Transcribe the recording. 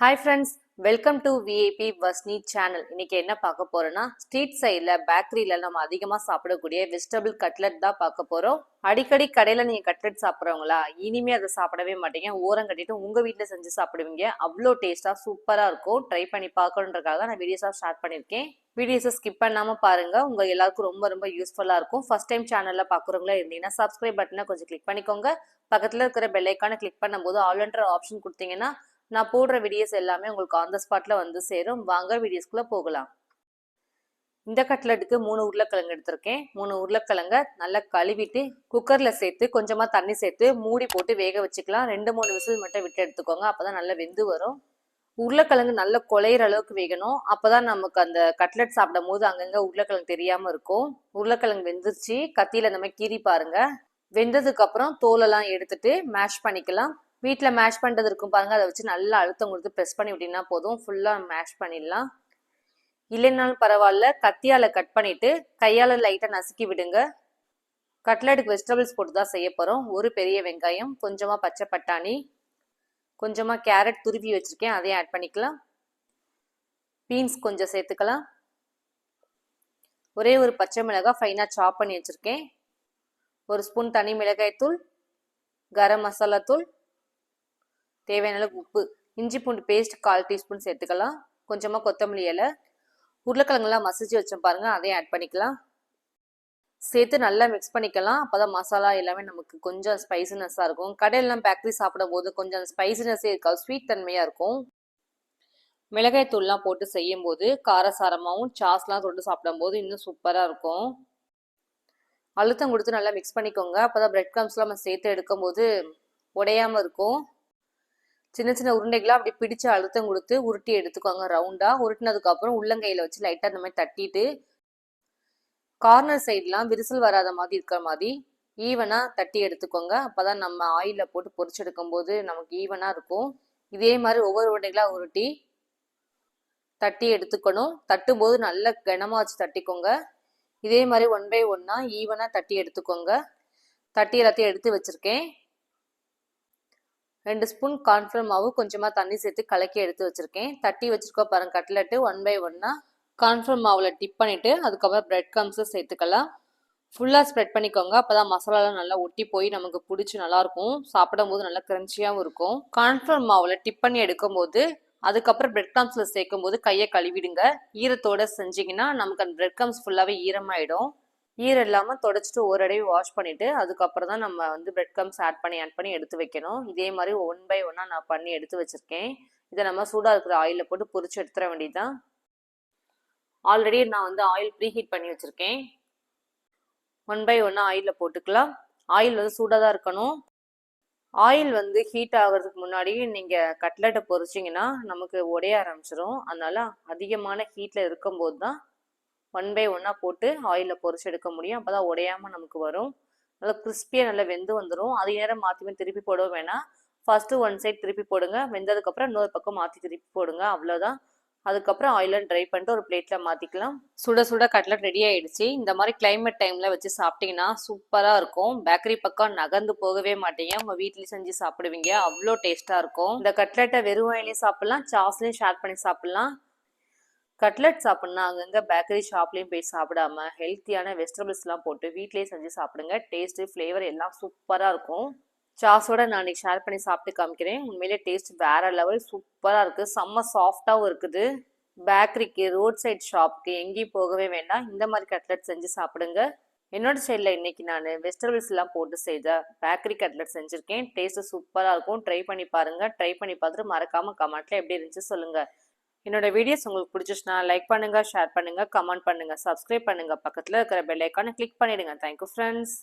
Hi friends welcome to VIP Vasni channel இன்னைக்கு என்ன பார்க்க போறோம்னா ஸ்ட்ரீட் சைடில் பேக்கரியில நம்ம அதிகமாக சாப்பிடக்கூடிய வெஜிடபிள் கட்லெட் தான் பார்க்க போறோம். அடிக்கடி கடையில் நீங்கள் கட்லெட் சாப்பிட்றவங்களா இனிமே அதை சாப்பிடவே மாட்டீங்க. ஓரம் கட்டிட்டு உங்கள் வீட்டில் செஞ்சு சாப்பிடுவீங்க. அவ்வளோ டேஸ்ட்டாக சூப்பராக இருக்கும். ட்ரை பண்ணி பார்க்கணுன்றக்காக தான் நான் வீடியோஸாக ஸ்டார்ட் பண்ணியிருக்கேன். வீடியோஸை ஸ்கிப் பண்ணாமல் பாருங்கள் உங்கள் எல்லாருக்கும் ரொம்ப ரொம்ப யூஸ்ஃபுல்லாக இருக்கும். ஃபர்ஸ்ட் டைம் சேனலில் பார்க்குறவங்களா இருந்தீங்கன்னா சப்ஸ்கிரைப் பட்டனை கொஞ்சம் கிளிக் பண்ணிக்கோங்க. பக்கத்தில் இருக்கிற பெல்லைக்கான கிளிக் பண்ணும்போது ஆல்ன்ற ஆப்ஷன் கொடுத்தீங்கன்னா நான் போடுற வீடியோஸ் எல்லாமே உங்களுக்கு ஆன் த ஸ்பாட்டில் வந்து சேரும். வாங்க வீடியோஸ்க்குள்ளே போகலாம். இந்த கட்லெட்டுக்கு மூணு உருளைக்கிழங்கு எடுத்திருக்கேன். மூணு உருளைக்கிழங்க நல்லா கழுவிட்டு குக்கரில் சேர்த்து கொஞ்சமாக தண்ணி சேர்த்து மூடி போட்டு வேக வச்சுக்கலாம். ரெண்டு மூணு விசில் மட்டும் விட்டு எடுத்துக்கோங்க. அப்போ தான் நல்லா வெந்து வரும். உருளைக்கிழங்கு நல்லா குழையிற அளவுக்கு வேகணும். அப்போ தான் நமக்கு அந்த கட்லெட் சாப்பிடும் போது அங்கங்கே உருளைக்கிழங்கு தெரியாமல் இருக்கும். உருளைக்கிழங்கு வெந்துருச்சு. கத்தியில் இந்த மாதிரி கீறி பாருங்கள் வெந்ததுக்கப்புறம் தோலெல்லாம் எடுத்துட்டு மேஷ் பண்ணிக்கலாம். வீட்டில் மேஷ் பண்ணுறது இருக்கும் பாருங்கள் அதை வச்சு நல்லா அழுத்தம் கொடுத்து ப்ரெஸ் பண்ணி விட்டிங்கன்னா போதும். ஃபுல்லாக மேஷ் பண்ணிடலாம். இல்லைனாலும் பரவாயில்ல. கத்தியால் கட் பண்ணிவிட்டு கையால் லைட்டாக நசுக்கி விடுங்க. கட்லெட்டுக்கு வெஜிடபிள்ஸ் போட்டு தான் செய்ய போகிறோம் ஒரு பெரிய வெங்காயம் கொஞ்சமாக பச்சை பட்டாணி கொஞ்சமாக கேரட் துருவி வச்சுருக்கேன். அதையும் ஆட் பண்ணிக்கலாம். பீன்ஸ் கொஞ்சம் சேர்த்துக்கலாம். ஒரே ஒரு பச்சை மிளகாய் ஃபைனாக சாப் பண்ணி வச்சுருக்கேன். ஒரு ஸ்பூன் தனி மிளகாய் தூள் கரம் மசாலா தூள் தேவையான அளவுக்கு உப்பு இஞ்சி பூண்டு பேஸ்ட் கால் டீஸ்பூன் சேர்த்துக்கலாம். கொஞ்சமாக கொத்தமல்லி இலை உருளைக்கிழங்குலாம் மசிச்சு வச்சோம் பாருங்க அதையும் ஆட் பண்ணிக்கலாம். சேர்த்து நல்லா மிக்ஸ் பண்ணிக்கலாம். அப்போதான் மசாலா எல்லாமே நமக்கு கொஞ்சம் ஸ்பைசினஸ்ஸாக இருக்கும். கடையிலலாம் பேக்கரி சாப்பிடும் போது கொஞ்சம் ஸ்பைசினஸ்ஸே இருக்காது ஸ்வீட் தன்மையாக இருக்கும். மிளகாய் தூள்லாம் போட்டு செய்யும் போது காரசாரமாகவும் சாஸ்லாம் தொட்டு சாப்பிடும்போது இன்னும் சூப்பராக இருக்கும். அழுத்தம் கொடுத்து நல்லா மிக்ஸ் பண்ணிக்கோங்க. அப்போதான் பிரெட் க்ரம்ஸ்லாம் நம்ம சேர்த்து எடுக்கும்போது உடையாமல் இருக்கும். சின்ன சின்ன உருண்டைகளாக அப்படி பிடிச்சு அழுத்தம் கொடுத்து உருட்டி எடுத்துக்கோங்க ரவுண்டாக உருட்டினதுக்கு அப்புறம் உள்ளங்கையில் வச்சு லைட்டாக அந்த மாதிரி தட்டிட்டு கார்னர் சைட்லாம் விரிசல் வராத மாதிரி இருக்கிற மாதிரி ஈவனாக தட்டி எடுத்துக்கோங்க. அப்போ தான் நம்ம ஆயிலில் போட்டு பொரிச்செடுக்கும் போது நமக்கு ஈவனாக இருக்கும். இதே மாதிரி ஒவ்வொரு உருண்டைகளாக உருட்டி தட்டி எடுத்துக்கணும். தட்டும்போது நல்ல கனமாக வச்சு தட்டிக்கோங்க. இதே மாதிரி ஒன் பை ஒன்னாக ஈவனாக தட்டி எடுத்துக்கோங்க. தட்டி எல்லாத்தையும் எடுத்து வச்சுருக்கேன். ரெண்டு ஸ்பூன் கார்ன்ஃப்ளவர் மாவு கொஞ்சமாக தண்ணி சேர்த்து கலக்கி எடுத்து வச்சுருக்கேன். தட்டி வச்சுருக்கோ பாருங்க கட்லெட்டு ஒன் பை ஒன்னாக கார்ன்ஃப்ளவர் மாவில் டிப் பண்ணிவிட்டு அதுக்கப்புறம் ப்ரெட் கம்ஸை சேர்த்துக்கலாம். ஃபுல்லாக ஸ்ப்ரெட் பண்ணிக்கோங்க. அப்போ தான் மசாலாலாம் நல்லா ஒட்டி போய் நமக்கு பிடிச்சி நல்லாயிருக்கும். சாப்பிடும் போது நல்லா கிரன்ச்சியாகவும் இருக்கும். கார்ன்ஃப்ளவர் மாவில் டிப் பண்ணி எடுக்கும்போது அதுக்கப்புறம் பிரெட் கம்ஸில் சேர்க்கும் போது கையை கழுவிடுங்க. ஈரத்தோடு செஞ்சிங்கன்னா நமக்கு அந்த பிரெட் கம்ஸ் ஃபுல்லாகவே ஈரமாயிடும். ஈரம் இல்லாமல் தொடச்சிட்டு ஒரு அடைவு வாஷ் பண்ணிவிட்டு அதுக்கப்புறம் தான் நம்ம வந்து பிரெட் கம்ஸ் ஆட் பண்ணி ஆட் பண்ணி எடுத்து வைக்கணும். இதே மாதிரி ஒன் பை ஒன்னாக நான் பண்ணி எடுத்து வச்சுருக்கேன். இதை நம்ம சூடாக இருக்கிற ஆயிலில் போட்டு பொறிச்சு எடுத்துட வேண்டியதுதான். ஆல்ரெடி நான் வந்து ஆயில் ப்ரீ ஹீட் பண்ணி வச்சுருக்கேன். ஒன் பை ஒன்னாக ஆயிலில் போட்டுக்கலாம். ஆயில் வந்து சூடாக தான் இருக்கணும். ஆயில் வந்து ஹீட் ஆகிறதுக்கு முன்னாடி நீங்கள் கட்லெட்டை பொரிச்சிங்கன்னா நமக்கு உடைய ஆரம்பிச்சிடும் அதனால அதிகமான ஹீட்டில் இருக்கும்போது தான் ஒன் பை ஒன்னாக போட்டு ஆயிலில் பொறிச்சு எடுக்க முடியும். அப்போ தான் உடையாமல் நமக்கு வரும். நல்லா கிறிஸ்பியாக நல்லா வெந்து வந்துடும் அதே நேரம் மாற்றி திருப்பி போட வேணாம். ஃபஸ்ட்டு ஒன் சைட் திருப்பி போடுங்க. வெந்ததுக்கப்புறம் இன்னொரு பக்கம் மாற்றி திருப்பி போடுங்க. அவ்வளோதான் அதுக்கப்புறம் ஆயிலில் ட்ரை பண்ணிட்டு ஒரு பிளேட்டில் மாற்றிக்கலாம் சுட சுட கட்லட் ரெடி ஆகிடுச்சு இந்த மாதிரி கிளைமேட் டைமில் வச்சு சாப்பிட்டிங்கன்னா சூப்பராக இருக்கும். பேக்கரி பக்கம் நகர்ந்து போகவே மாட்டீங்க. உங்கள் வீட்லேயும் செஞ்சு சாப்பிடுவீங்க. அவ்வளோ டேஸ்ட்டாக இருக்கும். இந்த கட்லெட்டை வெறும் வாயிலையும் சாப்பிட்லாம். சாஸ்லையும் ஷேர் பண்ணி சாப்பிட்லாம். கட்லெட் சாப்பிட்னா அங்கங்கே பேக்கரி ஷாப்லேயும் போய் சாப்பிடாம ஹெல்த்தியான வெஜிடபிள்ஸ்லாம் போட்டு வீட்லேயே செஞ்சு சாப்பிடுங்க. டேஸ்ட்டு ஃப்ளேவர் எல்லாம் சூப்பராக இருக்கும். சாஸோட நான் இன்னைக்கு ஷேர் பண்ணி சாப்பிட்டு காமிக்கிறேன். உண்மையிலே டேஸ்ட் வேற லெவல் சூப்பராக இருக்குது செம்ம சாஃப்டாகவும் இருக்குது. பேக்கரிக்கு ரோட் சைட் ஷாப்க்கு எங்கேயும் போகவே வேண்டாம். இந்த மாதிரி கட்லட் செஞ்சு சாப்பிடுங்க. என்னோட சைடில் இன்னைக்கு நான் வெஜிடபிள்ஸ் எல்லாம் போட்டு செய்த பேக்கரி கட்லெட் செஞ்சுருக்கேன். டேஸ்ட்டு சூப்பராக இருக்கும். ட்ரை பண்ணி பாருங்கள் ட்ரை பண்ணி பார்த்துட்டு மறக்காமல் கமெண்ட்டில் எப்படி இருந்துச்சு சொல்லுங்கள் என்னோட வீடியோஸ் உங்களுக்கு பிடிச்சிச்சுன்னா லைக் பண்ணுங்க ஷேர் பண்ணுங்க கமெண்ட் பண்ணுங்க சப்ஸ்கிரைப் பண்ணுங்க. பக்கத்தில் இருக்கிற பெல் ஐக்கானை கிளிக் பண்ணிடுங்க. Thank you friends